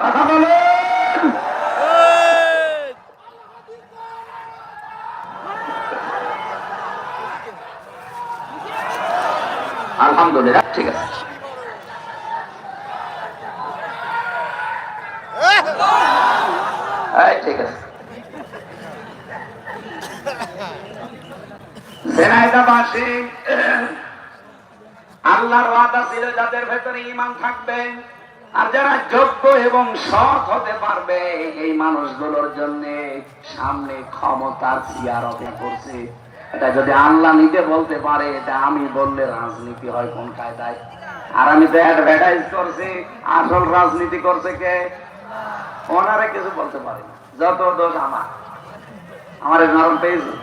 কথা বলেন। আলহামদুলিল্লাহ ঠিক আছে। আল্লাহর ওয়াদা ছিল যাদের ভেতরে ইমান থাকবে আর যারা যোগ্য এবং সৎ হতে পারবে এই মানুষগুলোর জন্য সামনে ক্ষমতার চেয়ার অপেক্ষা করছে এটা যদি আল্লাহ নিতে বলতে পারে, এটা আমি বললে রাজনীতি হয় কোন কায়দায়? আর আমি তো অ্যাডভার্টাইজ করছি, আসল রাজনীতি করছে কে? ওনারা কিছু বলতে পারে না। যত দোষ আমার। আমার নরম পেয়েছে।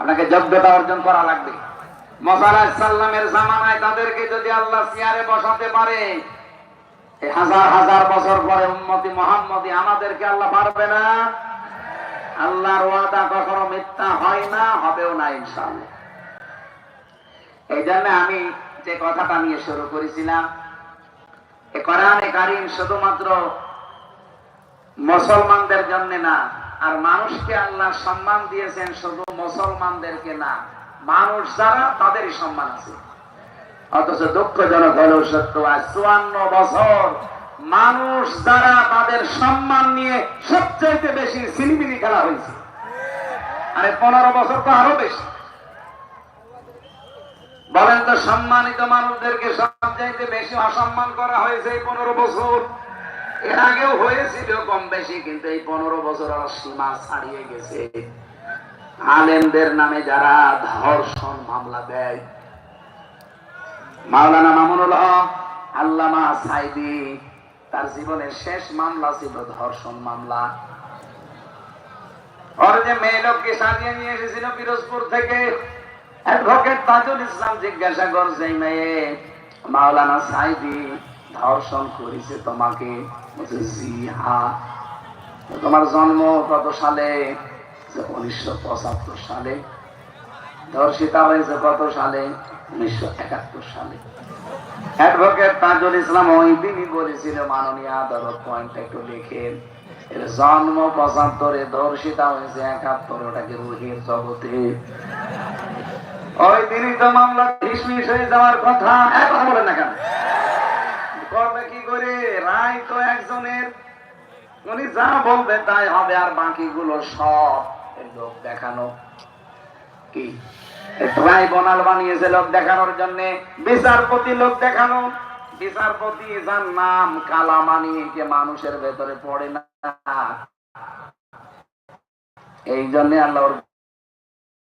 আপনাকে? যোগ্যতা অর্জন করা লাগবে। মসালা সাল্লামের জামানায় তাদেরকে যদি আল্লাহ চেয়ারে বসাতে পারে হাজার হাজার বছর পরে উম্মতি মোহাম্মদি আমাদেরকে আল্লাহ পারবে না? আল্লাহর ওয়াদা কখনো মিথ্যা হয় না, হবেও না, ইনশাআল্লাহ। এই জন্য আমি যে কথাটা নিয়ে শুরু করেছিলাম কোরআনে কারিম শুধুমাত্র মুসলমানদের জন্য না, আর মানুষকে আল্লাহ সম্মান দিয়েছেন শুধু মুসলমানদেরকে না, মানুষ যারা তাদেরই সম্মান আছে। অথচ দুঃখজনক হলেও সত্য, আজ চুয়ান্ন বছর মানুষ যারা তাদের সম্মান নিয়ে সবচাইতে বেশি সিলিমিলি খেলা হয়েছে। আরে পনেরো বছর তো আরও বেশি। বলেন তো, সম্মানিত মানুষদেরকে সবচাইতে বেশি অসম্মান করা হয়েছে এই পনেরো বছর। এর আগেও হয়েছিল কম বেশি, কিন্তু এই পনেরো বছর আর সীমা ছাড়িয়ে গেছে। আলেমদের নামে যারা ধর্ষণ মামলা দেয়, মাওলানা মামুনুল আল্লামা সাইদি, তার জীবনের শেষ মামলা ছিল ধর্ষণ মামলা। ওর যে মেয়ে লোককে সাজিয়ে নিয়ে এসেছিল পিরোজপুর থেকে তাজুল ইসলাম জিজ্ঞাসা করছে মেয়ে মাওলানা সাইদি ধর্ষণ করেছে তোমাকে। তোমার জন্ম কত সালে? উনিশশো পঁচাত্তর সালে। ধর্ষিতা হয়েছে কত সালে? উনিশশো একাত্তর সালে। অ্যাডভোকেট তাজুল ইসলাম ওই দিনই বলেছিল, মাননীয় আদালত পয়েন্ট একটু এর জন্ম পঁচাত্তরে, ধর্ষিতা হয়েছে একাত্তর, ওটাকে রুহের জগতে। ওই দিনই তো মামলা হয়ে যাওয়ার কথা বলেন না কেন? করবে কি করে? রায় তো একজনের। উনি যা বলবে তাই হবে, আর বাকিগুলো সব লোক দেখানো। কি? বানিয়েছে লোক দেখানোর জন্য, বিচারপতি লোক দেখানো। বিচারপতি যার নাম কালা মানিয়ে কে মানুষের ভেতরে পড়ে না। এই জন্য আল্লাহ ওর বিসি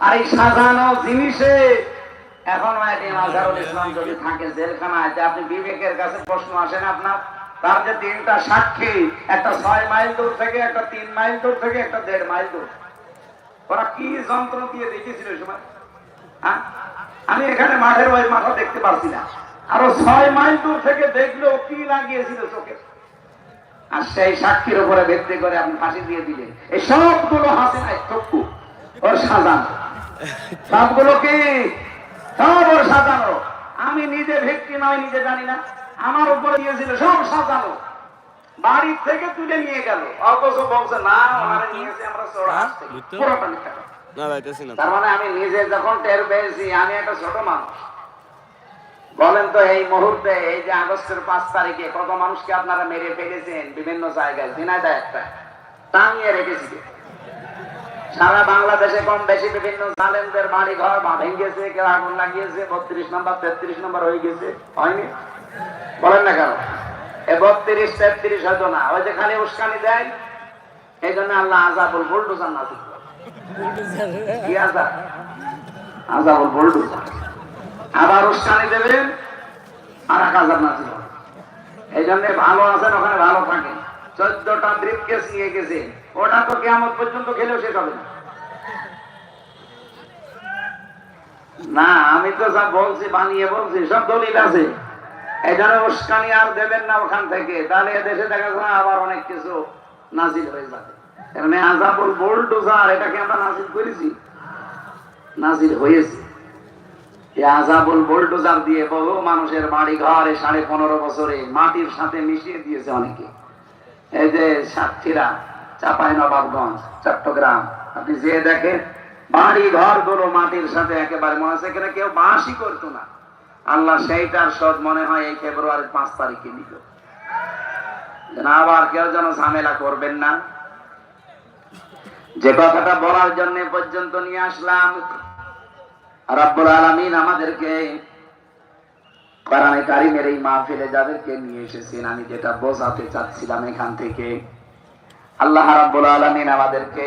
আর এই সাজানো জিনিসে এখন আজহারুল ইসলাম যদি থাকে জেলখানায় যে আপনি বিবেকের কাছে প্রশ্ন আসেন আপনার। তার যে তিনটা সাক্ষী, একটা ছয় মাইল দূর থেকে, একটা তিন মাইল দূর থেকে, একটা দেড় মাইল দূর। ওরা কি যন্ত্র দিয়ে দেখেছিল সময়? হ্যাঁ? আমি এখানে মাঠের ওই মাথা দেখতে পারছি না। আরও ছয় মাইল দূর থেকে দেখল কি লাগিয়েছিল চোখে। আর সেই সাক্ষীর উপরে ভিত্তি করে আপনি ফাঁসি দিয়ে দিলেন। এই সবগুলো হাসে নাই, চক্ষু। ওর সাজানো। সবগুলো কি সব ওর সাজানো। আমি নিজে ভিত্তি নয় নিজে জানি না। আমার উপরে দিয়েছিল সব সাজানো। বাড়ি থেকে তুলে নিয়ে গেল। অথচ বলছে না ওনারা নিয়েছে আমরা পুরোটা মিথ্যা না তার মানে আমি নিজে যখন টের পেয়েছি আমি একটা ছোট মানুষ। বলেন তো এই মুহূর্তে এই যে আগস্টের পাঁচ তারিখে কত মানুষকে আপনারা মেরে ফেলেছেন বিভিন্ন জায়গায়? ঝিনাইদা একটা। টাঙিয়ে রেখেছি। সারা বাংলাদেশে কম বেশি বিভিন্ন জালেমদের বাড়ি ঘর বা ভেঙেছে, কেউ আগুন লাগিয়েছে, বত্রিশ নম্বর, তেত্রিশ নম্বর হয়ে গেছে। হয়নি? বলেন না কেন? এ বত্রিশ, তেত্রিশ হয়তো না। ওই যে খালি উস্কানি দেয়, এই জন্য আল্লাহ আজাবুল বুলডোজার করে। কি আজাব আজাবুল বুলডোজার। আবার উস্কানি দেবেন আর এক আজাব হবে। এই জন্য ভালো আছেন, ওখানে ভালো থাকে চোদ্দটা ব্রিফ কেস নিয়ে গেছে ওটা তো কেমন পর্যন্ত খেলেও শেষ হবে না। না, আমি তো সব বলছি, বানিয়ে বলছি, সব দলিল আছে। জন্য উস্কানি আর দেবেন না ওখান থেকে। তাহলে দেশে দেখা যায় আবার অনেক কিছু নাজিল হয়ে যাবে। এখানে এই যে সাতক্ষীরা চাপাই নবাবগঞ্জ চট্টগ্রাম। আপনি যে দেখেন বাড়ি ঘরগুলো মাটির সাথে একেবারে মনে হচ্ছে এখানে কেউ বাসই করতো না। আল্লাহ সেইটার সদ মনে হয় এই ফেব্রুয়ারির পাঁচ তারিখে নিল। আবার কেউ যেন ঝামেলা করবেন না। যে কথাটা বলার জন্য পর্যন্ত নিয়ে আসলাম। রব্বুল আলামিন আমাদেরকে কোরআনে কারিমের এই মাহফিলে যাদেরকে নিয়ে এসেছেন, আমি যেটা বোঝাতে চাচ্ছিলাম এখান থেকে আল্লাহ রাব্বুল আলামিন আমাদেরকে